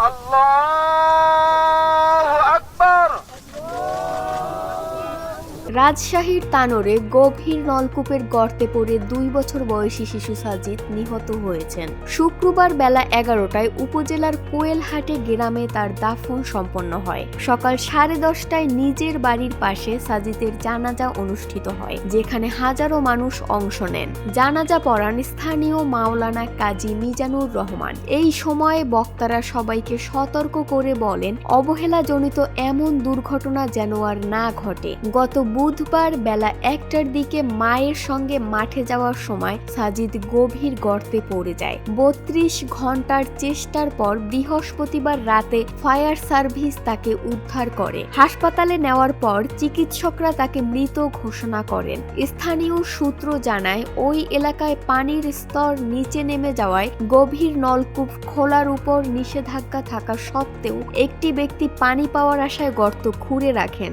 Allah! রাজশাহীর তানোরে গভীর নলকূপের গর্তে পড়ে দুই বছর বয়সী শিশু সাজিদ নিহত হয়েছেন। শুক্রবার বেলা এগারোটায় উপজেলার কোয়েলহাটে গ্রামে তার দাফন সম্পন্ন হয়। সকাল সাড়ে দশটায় নিজের বাড়ির পাশে সাজিদের জানাজা অনুষ্ঠিত হয়, যেখানে হাজারো মানুষ অংশ নেন। জানাজা পড়ান স্থানীয় মাওলানা কাজী মিজানুর রহমান। এই সময়ে বক্তারা সবাইকে সতর্ক করে বলেন, অবহেলাজনিত এমন দুর্ঘটনা যেন আর না ঘটে। গত বুধবার বেলা একটার দিকে মায়ের সঙ্গে মাঠে যাওয়ার সময় সাজিদ গভীর গর্তে পড়ে যায়। বত্রিশ ঘণ্টার চেষ্টার পর বৃহস্পতিবার রাতে ফায়ার সার্ভিস তাকে উদ্ধার করে। হাসপাতালে নেওয়ার পর চিকিৎসকরা তাকে মৃত ঘোষণা করেন। স্থানীয় সূত্র জানায়, ওই এলাকায় পানির স্তর নিচে নেমে যাওয়ায় গভীর নলকূপ খোলার উপর নিষেধাজ্ঞা থাকা সত্ত্বেও একটি ব্যক্তি পানি পাওয়ার আশায় গর্ত খুঁড়ে রাখেন।